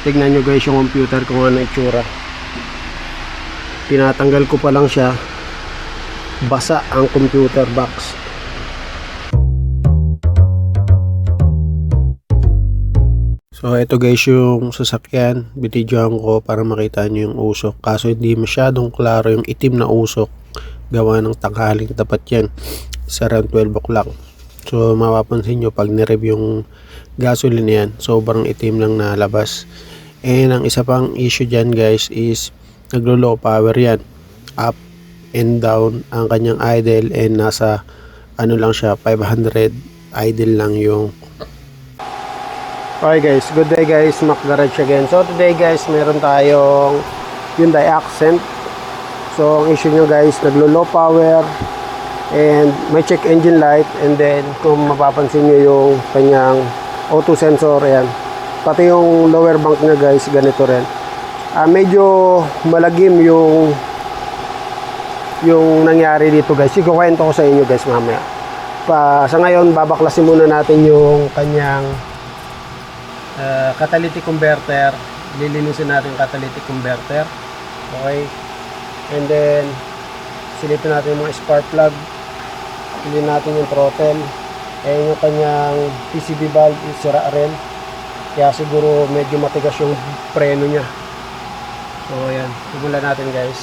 tignan nyo guys yung computer kung ano itsura tinatanggal ko pa lang siya basa ang computer box So ito guys yung sasakyan, binidyohan ko para makita nyo yung usok. Kaso hindi masyadong klaro yung itim na usok. Gawa ng tanghaling tapat yan. Sa around 12 o'clock. So mapapansin nyo pag nireview yung gasoline yan, sobrang itim lang nalabas. And ang isa pang issue dyan guys is naglo-low power yan. Up and down ang kanyang idle and nasa ano lang siya 500 idle lang yung Okay guys, good day guys, Mac Garage again. So today guys, meron tayong Hyundai Accent. So ang issue nyo guys, naglo-low power and may check engine light and then kung mapapansin nyo yung kanyang auto sensor, ayan. Pati yung lower bank niya guys, ganito rin. Ah, medyo malagim yung yung nangyari dito guys. Ikukwento ko sa inyo guys mamaya. Pa, sa ngayon, babaklasin muna natin yung kanyang uh, catalytic converter lilinisin natin catalytic converter okay and then silipin natin yung mga spark plug silipin natin yung throttle. And yung kanyang PCB valve sira rin. Kaya siguro medyo matigas yung preno nya so ayan. Simulan natin guys.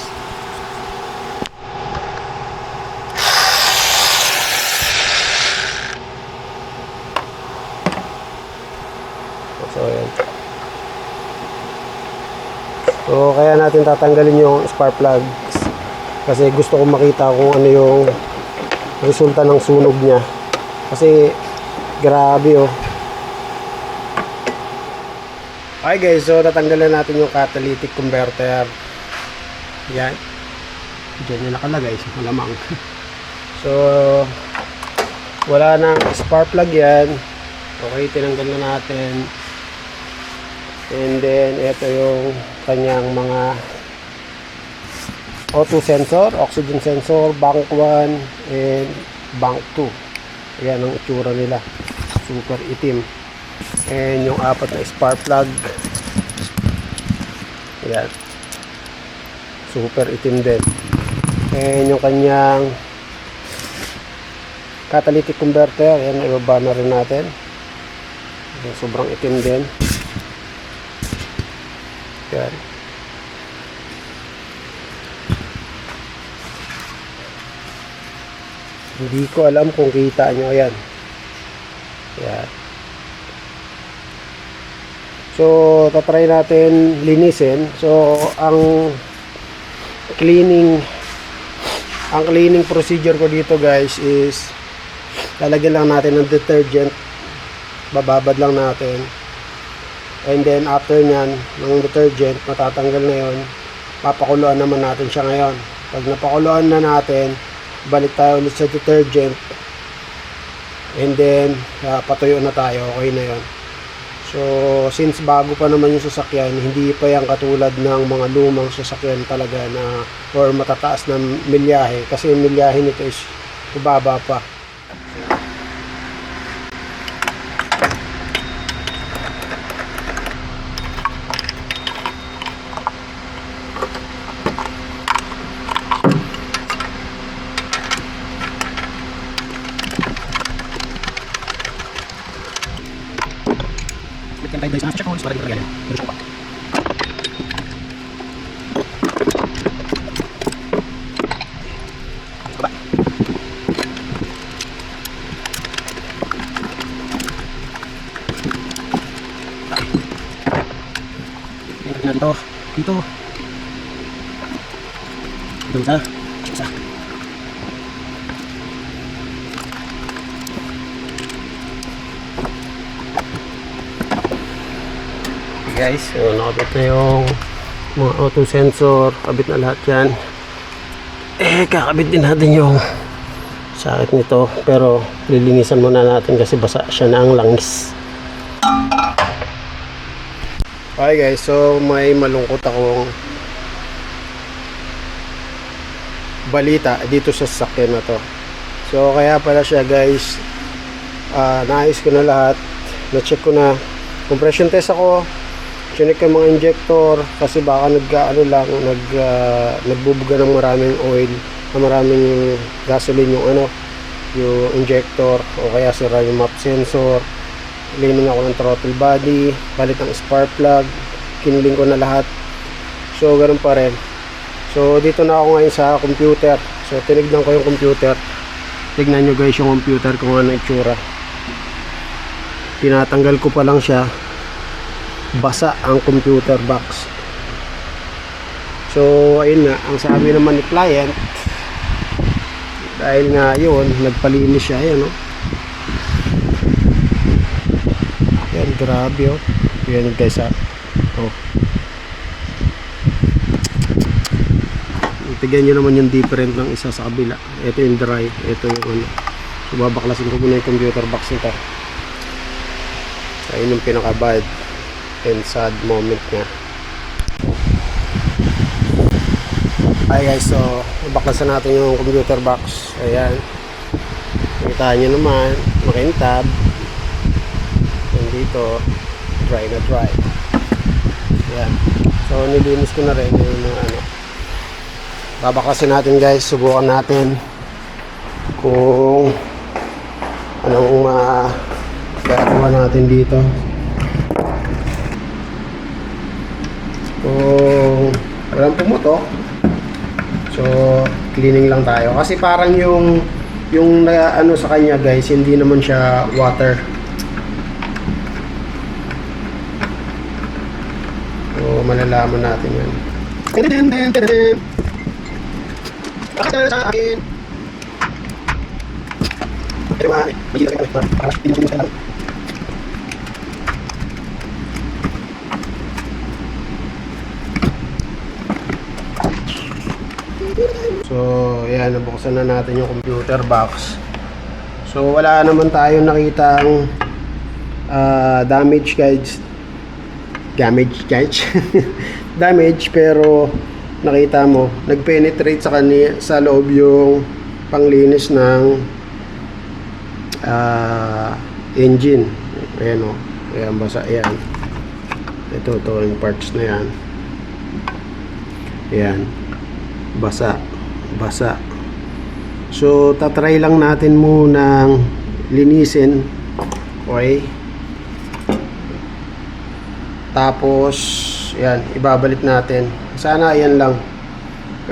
So, ayan. So, kaya natin tatanggalin yung spark plug. Kasi gusto kong makita kung ano yung resulta ng sunog niya. Kasi, grabe oh. Okay guys, so tatanggalan natin yung catalytic converter. Yan. Diyan yung nakalagay, malamang. so, wala nang spark plug yan. Okay, tinanggal na natin. And then, ito yung kanyang mga auto sensor, oxygen sensor, bank 1, and bank 2. Ayan ang itsura nila. Super itim. And yung apat na spark plug. Ayan. Super itim din. And yung kanyang catalytic converter. Ayan, ibaba na rin natin. Ayan, sobrang itim din. Yan. Hindi ko alam kung kita nyo. Ayan. Yan. So, tatry natin linisin. So, ang cleaning ang cleaning procedure ko dito guys is lalagyan lang natin ng detergent bababad lang natin and then after nyan ng detergent matatanggal na yon papakuluan naman natin siya ngayon pag napakuluan na natin balik tayo ulit sa detergent. And then uh, patuyo na tayo. Okay na yon so since bago pa naman yung sasakyan hindi pa yan katulad ng mga lumang sasakyan talaga na or matataas na milyahe. Kasi yung milyahe nito is bubaba pa tayo guys check para dito regalo. Pero siya na dito. Dito. Dito isa. Guys. So nakabit na yung mga auto sensor. Kabit na lahat yan. Eh kakabit din natin yung sakit nito. Pero lilinisan muna natin kasi basa siya na ang langis. Okay guys. So may malungkot akong balita dito sa sasakyan na to. So kaya pala siya guys. Uh, naayos ko na lahat. Na check ko na. Compression test ako chinek yung mga injector kasi baka nag ano lang nag uh, nagbubuga ng maraming oil maraming gasoline yung ano yung injector o kaya sira yung map sensor. Lining ako ng throttle body balit ng spark plug kiniling ko na lahat. So ganun pa rin. So dito na ako ngayon sa computer. So tinignan ko yung computer. Tignan nyo guys yung computer kung ano itsura. Tinatanggal ko pa lang siya basa ang computer box. So ayun nga ang sabi naman ni client dahil nga yun nagpalinis siya ayan no yan grabe oh. Yan guys ha oh. Tignan nyo naman yung different ng isa sa kabila. Ito yung dry ito yung ano. So babaklasin ko muna yung computer box nito. Ayun yung pinaka bad and sad moment niya Hi guys, so baklasan natin yung computer box. Ayan. Kita nyo naman, makintab. And dito, dry na dry. Ayan. So nilinis ko na rin yung mga ano. Babaklasin natin guys, subukan natin kung anong uh, gagawa natin dito. Kung walang pumutok, So, cleaning lang tayo. Kasi parang yung yung na, ano sa kanya guys, hindi naman siya water. So, malalaman natin yan. Bakit sa akin? Pero ah, may ilagay kami. Para hindi mo lang. So, yan, nabuksan na natin yung computer box. So, wala naman tayong nakitang ah, damage guys. Damage guys. damage pero nakita mo, nag-penetrate sa kani sa loob yung panglinis ng ah, engine. Ayan o. Ayan, basa. Ayan. Ito, ito yung parts na yan. Ayan basa basa. So tatry lang natin munang linisin. Okay? Tapos yan ibabalik natin. Sana ayan lang.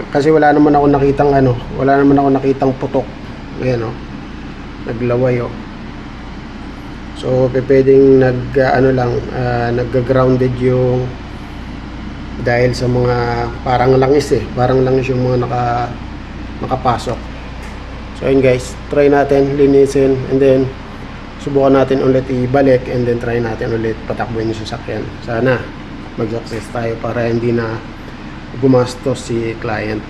Kasi wala naman ako nakitang ano wala naman ako nakitang putok. Ayan o naglaway o so pwedeng nag uh, ano lang uh, nagga-grounded yung dahil sa mga parang langis eh. Parang langis yung mga naka nakapasok so yun guys. Try natin linisin and then subukan natin ulit ibalik and then try natin ulit patakbuhin yung sasakyan. Sana mag success tayo para hindi na gumastos si client.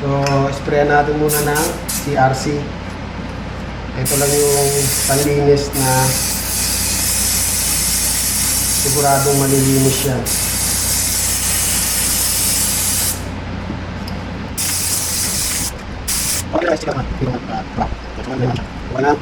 So spray natin muna ng CRC ito lang yung panlinis na siguradong malilinis yan Guys, sila man. Siya. Wala.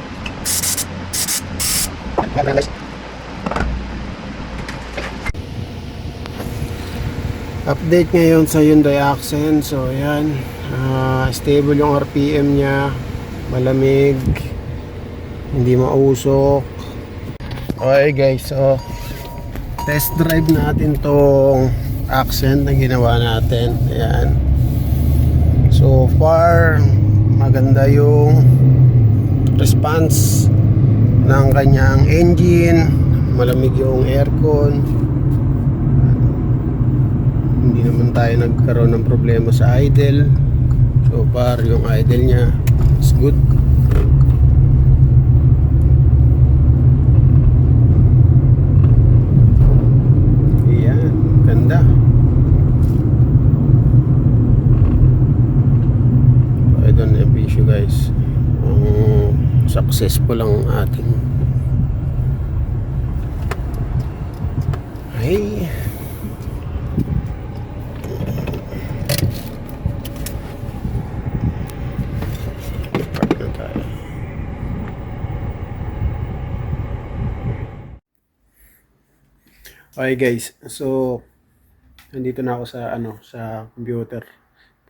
Update ngayon sa Hyundai Accent. So, yan. Uh, stable yung RPM niya. Malamig. Hindi mausok. Okay guys, so test drive natin tong Accent na ginawa natin. Ayan. So far, maganda yung response ng kanyang engine. Malamig yung aircon. Hindi naman tayo nagkaroon ng problema sa idle. So far yung idle nya is good Ayan, ganda ito na yung issue guys ang successful ang ating ay Okay guys, so nandito na ako sa ano sa computer.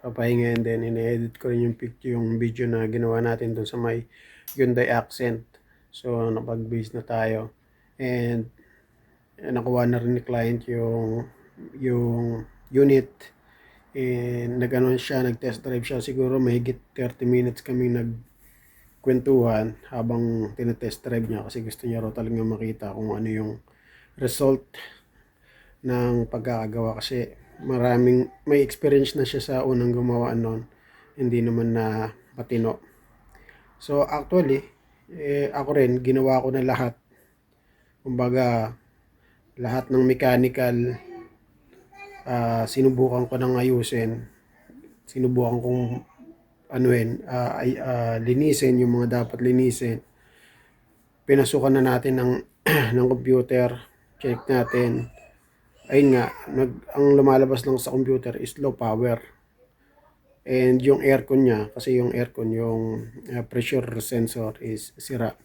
Papahinga and then ine-edit ko rin yung picture, yung video na ginawa natin dun sa may Hyundai Accent. So napag-base na tayo. And nakuha na rin ni client yung yung unit. And nag-ano siya, nag-test drive siya. Siguro mahigit 30 minutes kami nagkwentuhan habang tinetest drive niya kasi gusto niya raw talaga makita kung ano yung result ng pagkakagawa kasi maraming may experience na siya sa unang gumawa noon. Hindi naman na patino. So actually eh, ako rin ginawa ko na lahat. Kumbaga lahat ng mechanical ah, sinubukan ko nang ayusin. Sinubukan kong anuin ah, ay, ah, linisin yung mga dapat linisin. Pinasukan na natin ng ng computer. Check natin ayun nga nag, ang lumalabas lang sa computer is low power. And yung aircon niya kasi yung aircon yung uh, pressure sensor is sira.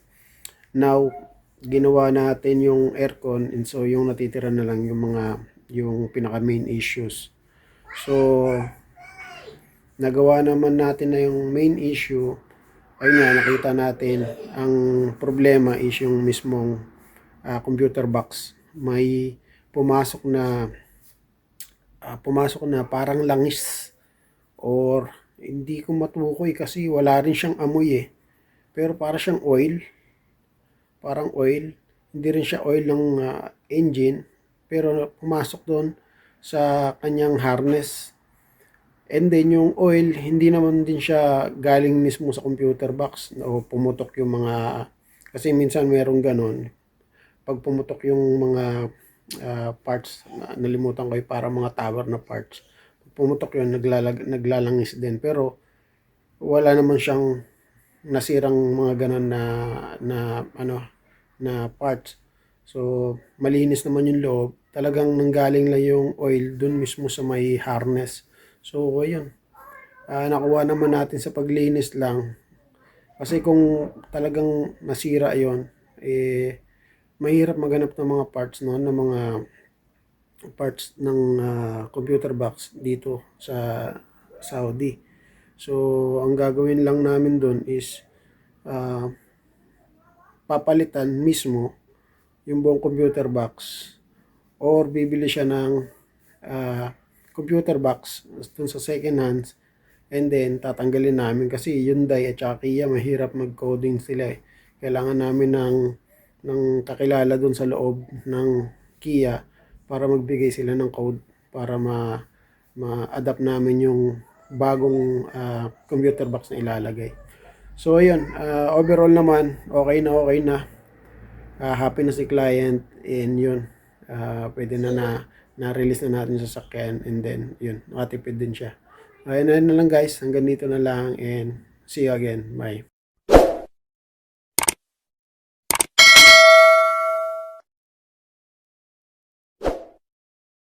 Now ginawa natin yung aircon and so yung natitira na lang yung mga yung pinaka main issues. So nagawa naman natin na yung main issue. Ayun nga nakita natin ang problema is yung mismong ah, computer box. May pumasok na ah, pumasok na parang langis. Or hindi ko matukoy kasi wala rin siyang amoy eh. Pero para siyang oil. Parang oil. Hindi rin siya oil ng ah, engine. Pero pumasok doon sa kanyang harness. And then yung oil, hindi naman din siya galing mismo sa computer box o pumutok yung mga, kasi minsan merong ganon. Pag pumutok yung mga ah, parts, na, nalimutan ko yung para mga tower na parts. Pumutok yun, naglalag, naglalangis din. Pero wala naman siyang nasirang mga ganon na, na, ano, na parts. So, malinis naman yung loob. Talagang nanggaling lang yung oil dun mismo sa may harness. So, ayun. Ah, nakuha naman natin sa paglinis lang. Kasi kung talagang nasira yon eh, mahirap maganap ng mga parts no, ng mga parts ng ah, computer box dito sa Saudi. So, ang gagawin lang namin doon is ah, papalitan mismo yung buong computer box or bibili siya ng ah, computer box dun sa second hands and then tatanggalin namin kasi Hyundai at saka Kia mahirap mag-coding sila eh. Kailangan namin ng ng kakilala dun sa loob ng Kia para magbigay sila ng code para ma ma-adapt namin yung bagong ah, computer box na ilalagay. So ayun, ah, overall naman okay na okay na. Ah, happy na si client and yun ah, pwede na na na-release na natin sa sakyan and then yun, nakatipid din siya. Ayun na na lang guys, hanggang dito na lang and see you again. Bye.